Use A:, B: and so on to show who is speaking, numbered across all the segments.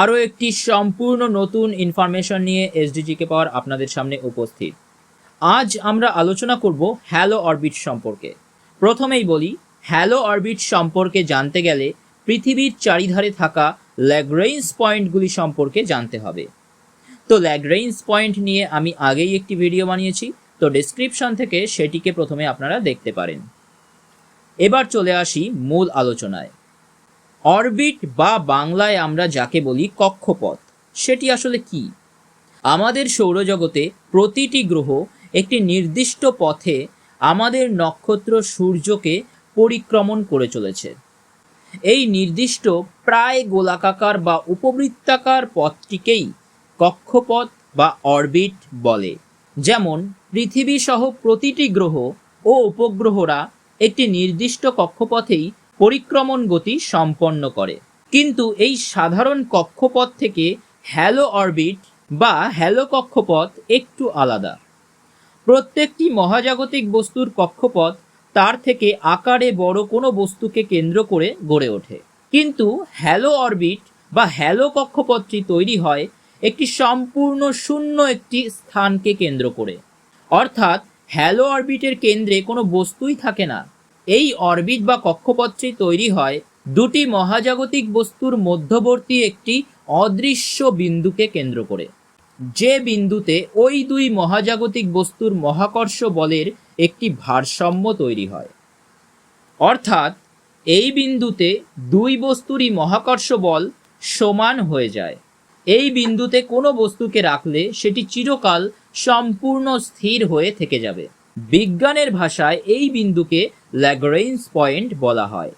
A: আরও একটি সম্পূর্ণ নতুন ইনফরমেশন নিয়ে এসডিজিকে পাওয়ার আপনাদের সামনে উপস্থিত। আজ আমরা আলোচনা করব হ্যালো অরবিট সম্পর্কে। প্রথমেই বলি হ্যালো অরবিট সম্পর্কে জানতে গেলে পৃথিবীর চারিধারে থাকা ল্যাগ্রেইন্স পয়েন্টগুলি সম্পর্কে জানতে হবে। তো ল্যাগ্রেইন্স পয়েন্ট নিয়ে আমি আগেই একটি ভিডিও বানিয়েছি, তো ডেসক্রিপশন থেকে সেটিকে প্রথমে আপনারা দেখতে পারেন। এবার চলে আসি মূল আলোচনায়। অরবিট বা বাংলায় আমরা যাকে বলি কক্ষপথ, সেটি আসলে কি? আমাদের সৌরজগতে প্রতিটি গ্রহ একটি নির্দিষ্ট পথে আমাদের নক্ষত্র সূর্যকে পরিক্রমণ করে চলেছে। এই নির্দিষ্ট প্রায় গোলাকাকার বা উপবৃত্তাকার পথটিকেই কক্ষপথ বা অরবিট বলে। যেমন পৃথিবী সহ প্রতিটি গ্রহ ও উপগ্রহরা একটি নির্দিষ্ট কক্ষপথেই পরিক্রমণ গতি সম্পন্ন করে। কিন্তু এই সাধারণ কক্ষপথ থেকে হ্যালো অরবিট বা হ্যালো কক্ষপথ একটু আলাদা। প্রত্যেকটি মহাজাগতিক বস্তুর কক্ষপথ তার থেকে আকারে বড় কোনো বস্তুকে কেন্দ্র করে গড়ে ওঠে। কিন্তু হ্যালো অরবিট বা হ্যালো কক্ষপথটি তৈরি হয় একটি সম্পূর্ণ শূন্য একটি স্থানকে কেন্দ্র করে। অর্থাৎ হ্যালো অরবিটের কেন্দ্রে কোনো বস্তুই থাকে না। এই অরবিট বা কক্ষপথটি তৈরি হয় দুটি মহাজাগতিক বস্তুর মধ্যবর্তী একটি অদৃশ্য বিন্দুকে কেন্দ্র করে। যে বিন্দুতে ওই দুই মহাজাগতিক বস্তুর মহাকর্ষ বলের একটি ভারসাম্য তৈরি হয়। অর্থাৎ এই বিন্দুতে দুই বস্তুরই মহাকর্ষ বল সমান হয়ে যায়। এই বিন্দুতে কোনো বস্তুকে রাখলে সেটি চিরকাল সম্পূর্ণ স্থির হয়ে থেকে যাবে। বিজ্ঞানের ভাষায় এই বিন্দুকে ল্যাগ্রেঞ্জ পয়েন্ট বলা হয়।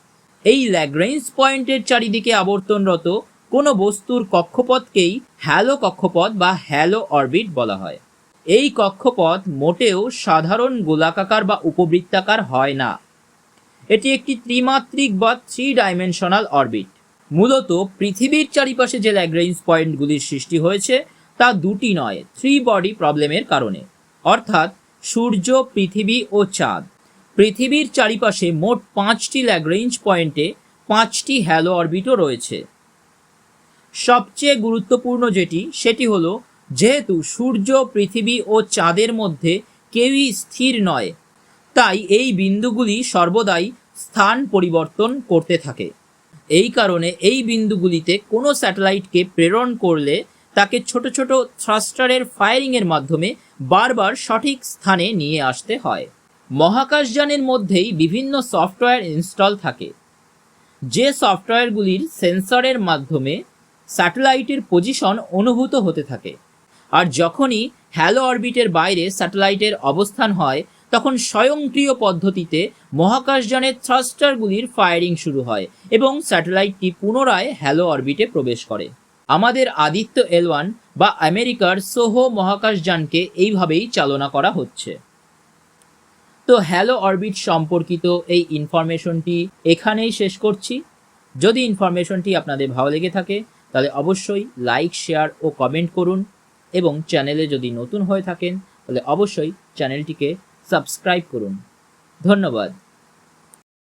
A: এই ল্যাগ্রেঞ্জ পয়েন্টের চারিদিকে আবর্তনরত কোনো বস্তুর কক্ষপথকেই হ্যালো কক্ষপথ বা হ্যালো অরবিট বলা হয়। এই কক্ষপথ মোটেও সাধারণ গোলাকাকার বা উপবৃত্তাকার হয় না। এটি একটি ত্রিমাত্রিক বা থ্রি ডাইমেনশনাল অরবিট মূলত পৃথিবীর চারিপাশে যে ল্যাগ্রেঞ্জ পয়েন্টগুলির সৃষ্টি হয়েছে, তা দুটি নয় থ্রি বডি প্রবলেমের কারণে। অর্থাৎ সূর্য, পৃথিবী ও চাঁদ। পৃথিবীর চারিপাশে মোট পাঁচটি ল্যাগ্রেঞ্জ পয়েন্টে পাঁচটি হ্যালো অরবিটও রয়েছে। সবচেয়ে গুরুত্বপূর্ণ যেটি, সেটি হলো, যেহেতু সূর্য, পৃথিবী ও চাঁদের মধ্যে কেউই স্থির নয়, তাই এই বিন্দুগুলি সর্বদাই স্থান পরিবর্তন করতে থাকে। এই কারণে এই বিন্দুগুলিতে কোনো স্যাটেলাইটকে প্রেরণ করলে তাকে ছোট ছোট থ্রাস্টারের ফায়ারিংয়ের মাধ্যমে বারবার সঠিক স্থানে নিয়ে আসতে হয়। মহাকাশযানের মধ্যেই বিভিন্ন সফটওয়্যার ইনস্টল থাকে। যে সফটওয়্যারগুলির সেন্সরের মাধ্যমে স্যাটেলাইটের পজিশন অনুভূত হতে থাকে। আর যখনই হ্যালো অরবিটের বাইরে স্যাটেলাইটের অবস্থান হয়, তখন স্বয়ংক্রিয় পদ্ধতিতে মহাকাশযানের থ্রাস্টারগুলির ফায়ারিং শুরু হয় এবং স্যাটেলাইটটি পুনরায় হ্যালো অরবিটে প্রবেশ করে। আমাদের আদিত্য এল ওয়ান বা আমেরিকার সোহো মহাকাশযানকে এইভাবেই চালনা করা হচ্ছে। তো হ্যালো অরবিট সম্পর্কিত এই ইনফরমেশনটি এখানেই শেষ করছি। যদি ইনফরমেশনটি আপনাদের ভালো লেগে থাকে, তাহলে অবশ্যই লাইক, শেয়ার ও কমেন্ট করুন এবং চ্যানেলে যদি নতুন হয়ে থাকেন, তাহলে অবশ্যই চ্যানেলটিকে সাবস্ক্রাইব করুন। ধন্যবাদ।